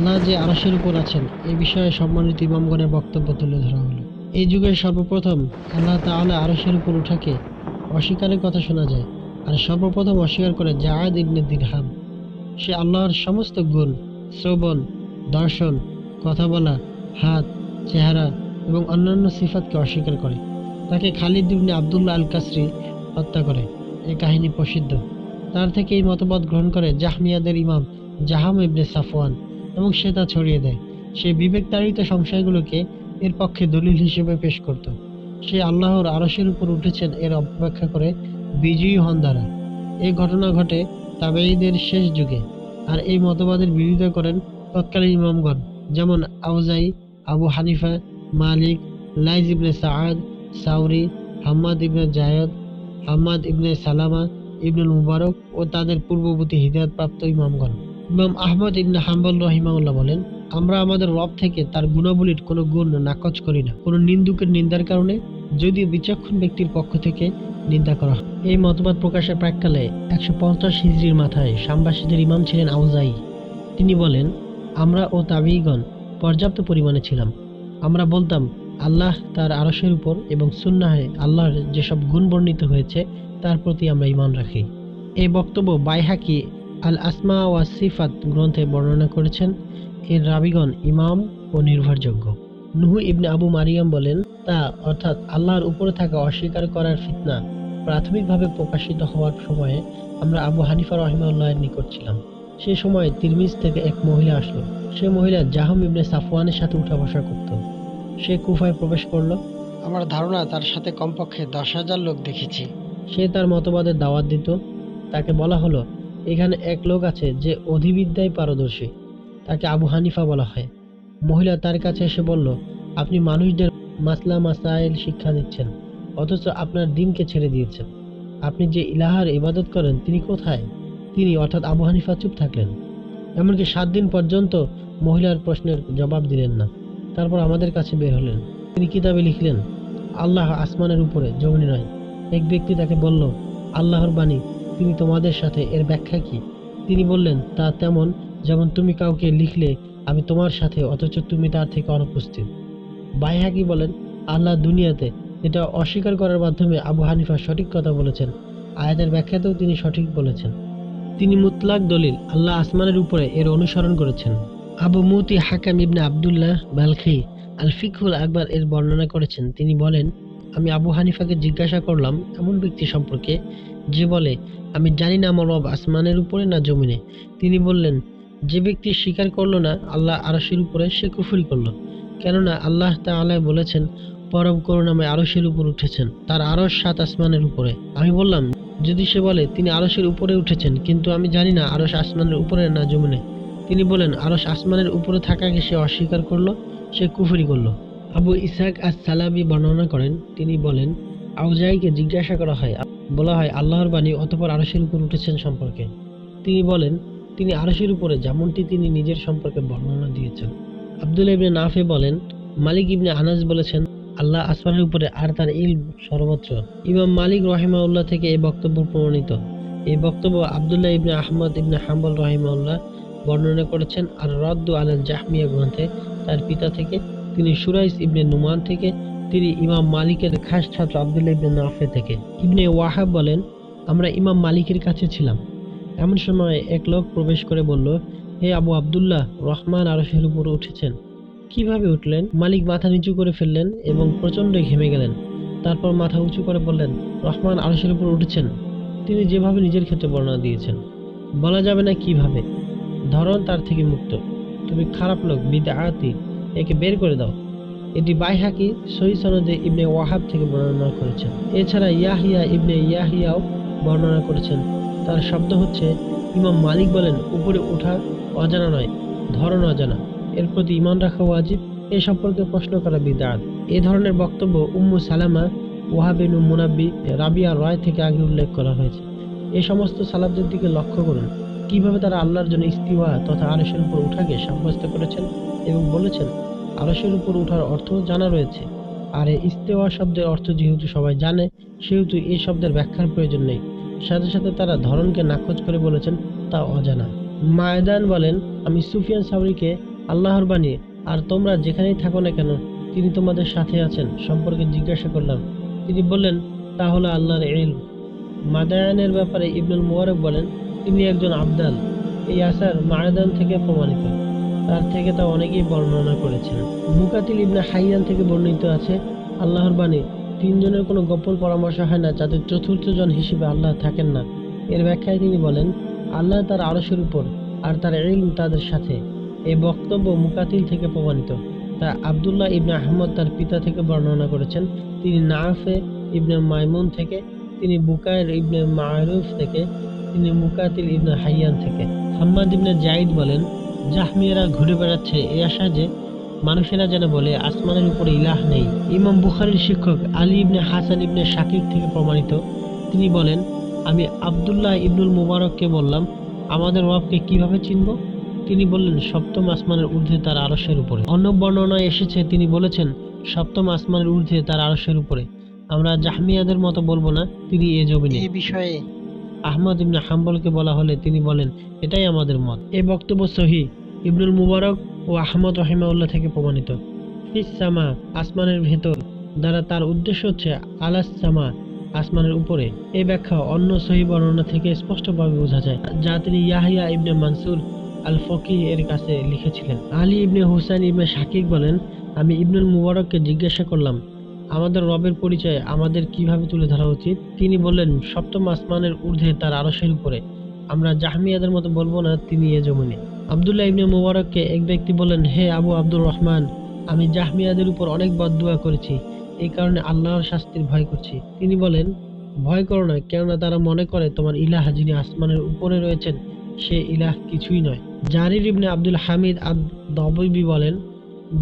আল্লাহ যে আরশের উপর আছেন, এ বিষয়ে সম্মানিত ইমামগণের বক্তব্য তুলে ধরা হলো। এই যুগে সর্বপ্রথম আল্লাহ তাআলা আরশের উপর উঠাকে অস্বীকারের কথা শোনা যায়, আর সর্বপ্রথম অস্বীকার করে জাহাদ ইবনে দিরহাম সে আল্লাহর সমস্ত গুণ, শ্রবণ, দর্শন, কথা বলা, হাত, চেহারা এবং অন্যান্য সিফাতকে অস্বীকার করে। তাকে খালিদ ইবনে আবদুল্লাহ আল কাসরি হত্যা করে। এই কাহিনী প্রসিদ্ধ। তার থেকে এই মতবাদ গ্রহণ করে জাহমিয়াদের ইমাম জাহাম ইবনে সাফওয়ান। এবং সে তা ছড়িয়ে দেয়। সে বিবেক বিবেকতাড়িত সংশয়গুলোকে এর পক্ষে দলিল হিসেবে পেশ করত। সে আল্লাহর আরশের উপর উঠেছেন এর অপেক্ষা করে বিজয়ী হন দ্বারা এই ঘটনা ঘটে তাবেঈদের শেষ যুগে আর এই মতবাদের বিরোধিতা করেন তৎকালীন ইমামগণ, যেমন Awzai, Abu Hanifa, Malik, Laith ibn Saad, Thawri, Hammad ibn Zayd, Hammad ibn Salama, Ibnul Mubarak ও তাদের পূর্ববর্তী হিদায়তপ্রাপ্ত ইমামগণ। ইমাম আহমদ ইবনে হাম্বল রহিমাউল্লাহ বলেন, আমরা আমাদের রব থেকে তার গুণাবলীর কোনো গুণ নাকচ করি না। কোনো নিন্দুকের নিন্দার কারণে যদিও বিচক্ষণ ব্যক্তির পক্ষ থেকে নিন্দা করা হয়। এই মতবাদ প্রকাশের প্রাককালে একশো পঞ্চাশ হিজড়ির মাথায় সামবাসীদের ইমাম ছিলেন আউজাই তিনি বলেন, আমরা ও তাবিগণ পর্যাপ্ত পরিমাণে ছিলাম। আমরা বলতাম, আল্লাহ তার আরশের উপর এবং সুন্নাহে আল্লাহর যেসব গুণ বর্ণিত হয়েছে, তার প্রতি আমরা ইমান রাখি। এই বক্তব্য বাইহাকি আল আসমা ওয়া সিফাত গ্রন্থে বর্ণনা করেছেন এর রাবিগণ ইমাম ও নির্ভরযোগ্য। নুহু ইবনে আবু মারিয়াম বলেন তা অর্থাৎ আল্লাহর উপরে থাকা অস্বীকার করার ফিতনা প্রাথমিকভাবে প্রকাশিত হওয়ার সময়ে আমরা আবু হানিফা রহিমাউল্লাহের নিকট ছিলাম। সে সময় তিরমিজ থেকে এক মহিলা আসলো। সে মহিলা জাহাম ইবনে সাফওয়ানের সাথে উঠা বসা করত। সে কুফায় প্রবেশ করল। আমার ধারণা তার সাথে কমপক্ষে দশ হাজার লোক দেখেছি। সে তার মতবাদের দাওয়াত দিত। তাকে বলা হলো এখানে এক লোক আছে যে অধিবিদ্যায় পারদর্শী। তাকে আবু হানিফা বলা হয়। মহিলা তার কাছে এসে বলল, আপনি মানুষদের মাসলা মাসাইল শিক্ষা দিচ্ছেন, অথচ আপনার দিনকে ছেড়ে দিয়েছেন। আপনি যে ইলাহার ইবাদত করেন, তিনি কোথায়? তিনি অর্থাৎ আবু হানিফা চুপ থাকলেন। এমনকি সাত দিন পর্যন্ত মহিলার প্রশ্নের জবাব দিলেন না। তারপর আমাদের কাছে বের হলেন। তিনি কিতাবে লিখলেন, আল্লাহ আসমানের উপরে জমিনে নয়। এক ব্যক্তি তাকে বলল, আল্লাহর বাণী তিনি তোমাদের সাথে এর ব্যাখ্যা কি? তিনি বললেন, তা তেমন, যেমন তুমি কাউকে লিখলে, আমি তোমার সাথে, অথচ তুমি তার থেকে অনুপস্থিত। বাইহাকি বলেন, আল্লাহ দুনিয়াতে এটা অস্বীকার করার মাধ্যমে আবু হানিফা সঠিক কথা বলেছেন। আয়াতের ব্যাখ্যাতেও তিনি সঠিক বলেছেন। তিনি মুতলাক দলিল, আল্লাহ আসমানের উপরে এর অনুসরণ করেছেন। Abu Muti Hakam ibn Abdullah Balkhi al Fiqhul Akbar এর বর্ণনা করেছেন। তিনি বলেন, আমি আবু হানিফাকে জিজ্ঞাসা করলাম, এমন ব্যক্তি সম্পর্কে, যে বলে আমি জানি না আমার রব আসমানের উপরে না জমিনে। তিনি বললেন, যে ব্যক্তি স্বীকার করল না, আল্লাহ আরশের উপরে সে কুফুরি করল। কেননা আল্লাহ তা তাআলা বলেছেন, পরম করুণাময় আরশের উপর উঠেছেন, তার আরশ সাত আসমানের উপরে। আমি বললাম, যদি সে বলে, তিনি আরশের উপরে উঠেছেন, কিন্তু আমি জানি না আরশ আসমানের উপরে না জমিনে। তিনি বলেন, আরশ আসমানের উপরে থাকাকে সে অস্বীকার করল, সে কুফরি করল। আবু ইসাক আস সালাবি বর্ণনা করেন, তিনি বলেন আউজাইকে জিজ্ঞাসা করা হয়, বলা হয়, আল্লাহর বাণী অতপর আরশের উপর উঠেছেন সম্পর্কে। তিনি বলেন, তিনি আরশের উপরে যেমনটি তিনি নিজের সম্পর্কে বর্ণনা দিয়েছেন। আব্দুল ইবনে নাফে বলেন, মালিক ইবনে আনাস বলেছেন, আল্লাহ আসমানের উপরে আর তার ইল সর্বত্র। ইমাম মালিক রহিমাউল্লাহ থেকে এই বক্তব্য প্রমাণিত। এই বক্তব্য আবদুল্লাহ ইবনে আহমদ ইবনে হাম্বল রহিমাউল্লাহ বর্ণনা করেছেন, আর রদ্দু আলাল জাহমিয়া গ্রন্থে তার পিতা থেকে। তিনি সুরাইস ইবনে নুমান থেকে তিনি ইমাম মালিকের খাস ছাত্র আবদুল্লাহ ইবনে নাফে থেকে। ইবনে ওয়াহাব বলেন, আমরা ইমাম মালিকের কাছে ছিলাম। এমন সময় এক লোক প্রবেশ করে বলল, হে আবু আবদুল্লাহ, রহমান আরশের উপর উঠেছেন। কীভাবে উঠলেন? মালিক মাথা নিচু করে ফেললেন এবং প্রচণ্ড ঘেমে গেলেন। তারপর মাথা উঁচু করে বললেন, রহমান আরশের উপর উঠেছেন। তিনি যেভাবে নিজের ক্ষেত্রে বর্ণনা দিয়েছেন। বলা যাবে না কীভাবে। ধরন তার থেকে মুক্ত। তুমি খারাপ লোক বিদে আয়াতি একে বের করে দাও। এটি বাইহাকি সহি সনদে ইবনে ওয়াহাব থেকে বর্ণনা করেছেন। এছাড়া ইয়াহিয়া ইবনে ইয়াহিয়াও বর্ণনা করেছেন। তার শব্দ হচ্ছে, ইমাম মালিক বলেন, উপরে ওঠা অজানা নয় ধরন অজানা। এর প্রতি ইমান রাখা ওয়াজিব, এ সম্পর্কে প্রশ্ন করা বিদাত। এ ধরনের বক্তব্য উম্মু সালামা ওয়াহাবিন মুনাব্বি রাবিয়া রয় থেকে আগে উল্লেখ করা হয়েছে। এ সমস্ত সালাবদের দিকে লক্ষ্য করুন। কীভাবে তারা আল্লাহর জন্য ইস্তিওয়া তথা আরশের উপর উঠাকে সাব্যস্ত করেছেন এবং বলেছেন আরশের উপর উঠার অর্থ জানা রয়েছে। আর এই ইস্তেওয়া শব্দের অর্থ যেহেতু সবাই জানে, সেহেতু এই শব্দের ব্যাখ্যার প্রয়োজন নেই। সাথে সাথে তারা ধরনকে নাকচ করে বলেছেন, তা অজানা। মায়দান বলেন, আমি সুফিয়ান সাবরিকে আল্লাহর বাণী, আর তোমরা যেখানেই থাকো না কেন, তিনি তোমাদের সাথে আছেন সম্পর্কে জিজ্ঞাসা করলাম। তিনি বললেন তা হলো আল্লাহর ইলম। মাদায়ানের ব্যাপারে ইবনুল মুবারক বলেন, তিনি একজন আবদাল। এই আসার মায়াদান থেকে প্রমাণিত। তার থেকে তা অনেকেই বর্ণনা করেছেন। মুকাতিল ইবনে হাইয়ান থেকে বর্ণিত আছে, আল্লাহর বাণী, তিনজনের কোনো গোপন পরামর্শ হয় না, যাদের চতুর্থ জন হিসেবে আল্লাহ থাকেন না। এর ব্যাখ্যায় তিনি বলেন, আল্লাহ তার আরশের উপর আর তার ইলম তাদের সাথে। এই বক্তব্য মুকাতিল থেকে প্রমাণিত। তা আবদুল্লাহ ইবনে আহমদ তার পিতা থেকে বর্ণনা করেছেন। তিনি নাফে ইবনে মাইমুন থেকে, তিনি বুকায়ের ইবনে মারুফ থেকে, তিনি মুকাতিল ইবনে হাইয়ান থেকে। হাম্মাদ ইবনে জাইদ বলেন জাহমিয়ারা ঘুরে বেড়াচ্ছে এই আশা যে মানুষেরা যেন বলে, আসমানের উপরে ইলাহ নেই। ইমাম বুখারীর শিক্ষক আলী ইবনে হাসান ইবনে শাকির থেকে প্রমাণিত। তিনি বলেন, আমি আবদুল্লাহ ইবনুল মুবারককে বললাম, আমাদের রবকে কীভাবে চিনব? তিনি বললেন, সপ্তম আসমানের ঊর্ধ্বে তার আরশের উপরে। অন্য বর্ণনায় এসেছে, তিনি বলেছেন, সপ্তম আসমানের ঊর্ধ্বে তার আরশের উপরে। আমরা জাহমিয়াদের মতো বলব না, তিনি এ জমিনে। এই বিষয়ে আহমদ ইবনে হাম্বলকে বলা হলে তিনি বলেন, এটাই আমাদের মত। এই বক্তব্য সহি ইবনুল মুবারক ও আহমদ রহিমাউল্লাহ থেকে প্রমাণিত। ফিসামা আসমানের ভেতর, দ্বারা তার উদ্দেশ্য হচ্ছে আলাস সামা, আসমানের উপরে। এই ব্যাখ্যা অন্য সহি বর্ণনা থেকে স্পষ্টভাবে বোঝা যায়, যা তিনি ইয়াহিয়া ইবনে মানসুর আল ফকি এর কাছে লিখেছিলেন। আলী ইবনে হুসাইন ইবনে শাকিক বলেন, আমি ইবনুল মুবারককে জিজ্ঞাসা করলাম আমাদের রবের পরিচয় আমাদের কীভাবে তুলে ধরা উচিত? তিনি বললেন, সপ্তম আসমানের ঊর্ধ্বে তার আরশের উপরে। আমরা জাহমিয়াদের মতো বলব না, তিনি এ জমিনে। আবদুল্লাহ ইবনে মুবারককে এক ব্যক্তি বললেন, হে আবু আব্দুর রহমান, আমি জাহমিয়াদের উপর অনেক বদদুয়া করেছি। এই কারণে আল্লাহর শাস্তির ভয় করছি। তিনি বলেন, ভয় করো না, কেননা তারা মনে করে তোমার ইলাহ যিনি আসমানের উপরে রয়েছেন, সে ইলাহ কিছুই নয়। জারির ইবনে আব্দুল হামিদ আদ দববি বলেন,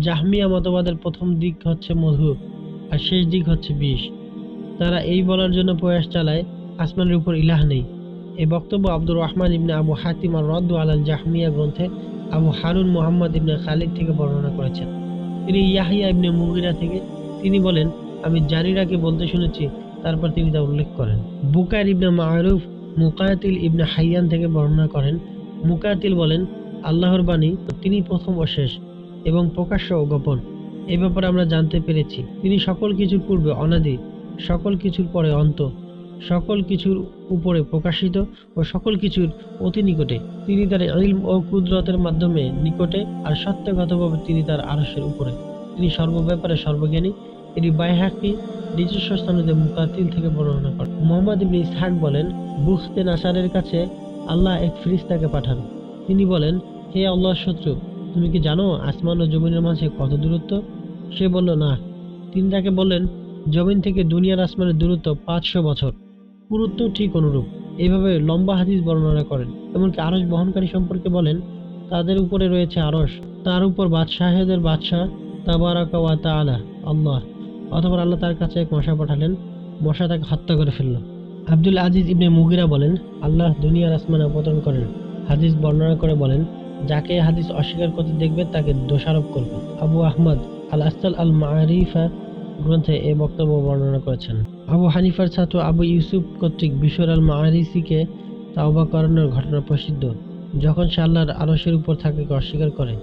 জাহমিয়া মতবাদের প্রথম দিক হচ্ছে মধু। আর শেষ দিক হচ্ছে বিষ। তারা এই বলার জন্য প্রয়াস চালায়, আসমানের উপর ইলাহ নেই। এই বক্তব্য আব্দুর রহমান ইবনে আবু হাতিম আর রদ্দু আলাল জাহমিয়া গ্রন্থে আবু হারুন মোহাম্মদ ইবনে খালিদ থেকে বর্ণনা করেছেন। তিনি ইয়াহিয়া ইবনে মুগিরা থেকে, তিনি বলেন, আমি জারিরাকে বলতে শুনেছি, তারপর তিনি তা উল্লেখ করেন। বুকার ইবনে মারুফ, মুকাতিল ইবনে হাইয়ান থেকে বর্ণনা করেন। মুকাতিল বলেন, আল্লাহর বাণী তিনি প্রথম ও শেষ এবং প্রকাশ্য ও গোপন। এ ব্যাপারে আমরা জানতে পেরেছি। তিনি সকল কিছুর পূর্বে অনাদি, সকল কিছুর পরে অন্ত, সকল কিছুর উপরে প্রকাশিত ও সকল কিছুর অতি নিকটে। তিনি তার ইলম ও কুদরতের মাধ্যমে নিকটে আর সত্যগতভাবে তিনি তার আরশের উপরে। তিনি সর্বব্যাপারে সর্বজ্ঞানী। এটি বাইহাকি নিজস্ব স্থানে মুকাতিল থেকে বর্ণনা করেন। মোহাম্মদ ইবনে ইসহাক বলেন বুখতে নাসারের কাছে আল্লাহ এক ফিরিস্তাকে পাঠান। তিনি বলেন, হে আল্লাহর শত্রু, তুমি কি জানো আসমান ও জমিনের মাঝে কত দূরত্ব? সে বলল, না। তিনি তাকে বললেন, জমিন থেকে দুনিয়ার আসমানের দূরত্ব পাঁচশো বছর। পুরুত্ব ঠিক অনুরূপ। এইভাবে লম্বা হাদিস বর্ণনা করেন। এমনকি আরস বহনকারী সম্পর্কে বলেন, তাদের উপরে রয়েছে আরস তার উপর বাদশাহেদের বাদশাহ তাবারাকা ওয়া তাআলা, আল্লাহ। অথবা আল্লাহ তার কাছে এক মশা পাঠালেন। মশা তাকে হত্যা করে ফেলল। আব্দুল আজিজ ইবনে মুগিরা বলেন, আল্লাহ দুনিয়ার আসমানে অবতরণ করেন। হাদিস বর্ণনা করে বলেন, যাকে হাদিস অস্বীকার করতে দেখবে, তাকে দোষারোপ করবে। আবু আহমদ আল আসাল আল মারিফা গ্রন্থে এই বক্তব্য বর্ণনা করেছেন। আবু হানিফার ছাত্র আবু ইউসুফ কর্তৃক বিশর আল মারিসিকে তাওবা করানোর ঘটনা প্রসিদ্ধ, যখন সে আল্লাহর আরশের উপর থাকাকে অস্বীকার করে।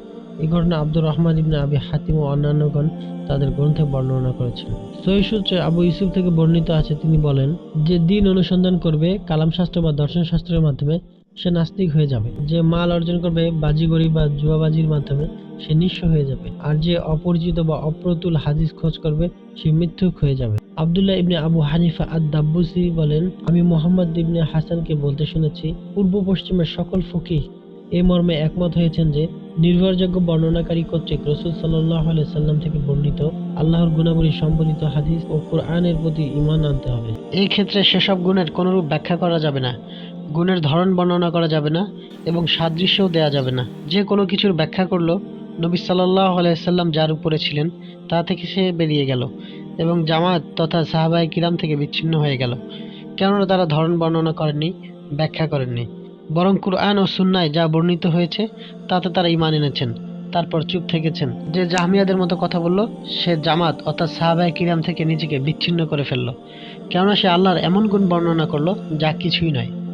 এই ঘটনা আব্দুর রহমান ইবনে আবি হাতিম ও অন্যান্যগণ তাদের গ্রন্থে বর্ণনা করেছেন। সহি সূত্রে আবু ইউসুফ থেকে বর্ণিত আছে, তিনি বলেন, যে দিন অনুসন্ধান করবে, কালাম শাস্ত্র বা দর্শন শাস্ত্রের মাধ্যমে সে নাস্তিক হয়ে যাবে। যে মাল অর্জন করবে বাজিগরি বা জুয়াবাজির মাধ্যমে সে নিঃস্ব হয়ে যাবে। আর যে অপরিচিত বা অপ্রতুল হাদিস খোঁজ করবে, সে মিথ্যুক হয়ে যাবে। আবদুল্লাহ ইবনে আবু হানিফা আদ দাব্বুসি বলেন, আমি মোহাম্মদ ইবনে হাসানকে বলতে শুনেছি, পূর্ব পশ্চিমের সকল ফকিহ এই মর্মে একমত হয়েছেন যে, নির্ভরযোগ্য বর্ণনাকারী কর্তৃক রসুল সাল্লাহ সাল্লাম থেকে বর্ণিত আল্লাহর গুণাবলী সম্বলিত হাদিস ও কোরআনের প্রতি ইমান আনতে হবে। এই ক্ষেত্রে সেসব গুণের কোনরূপ ব্যাখ্যা করা যাবে না। গুণের ধরন বর্ণনা করা যাবে না এবং সাদৃশ্যও দেয়া যাবে না। যে কোনো কিছুর ব্যাখ্যা করল নবী সাল্লাহ আলাইসাল্লাম যার উপরে ছিলেন, তা থেকে সে বেরিয়ে গেল এবং জামাত তথা সাহাবাই কিরাম থেকে বিচ্ছিন্ন হয়ে গেল। কেননা তারা ধরন বর্ণনা করেননি, ব্যাখ্যা করেননি। বরং কুরআন ও সুন্নায় যা বর্ণিত হয়েছে, তাতে তারা ইমান এনেছেন, তারপর চুপ থেকেছেন। যে জাহমিয়াদের মতো কথা বলল, সে জামাত অর্থাৎ সাহাবাই কিরাম থেকে নিজেকে বিচ্ছিন্ন করে ফেলল। কেননা সে আল্লাহর এমন গুণ বর্ণনা করল, যা কিছুই নয়।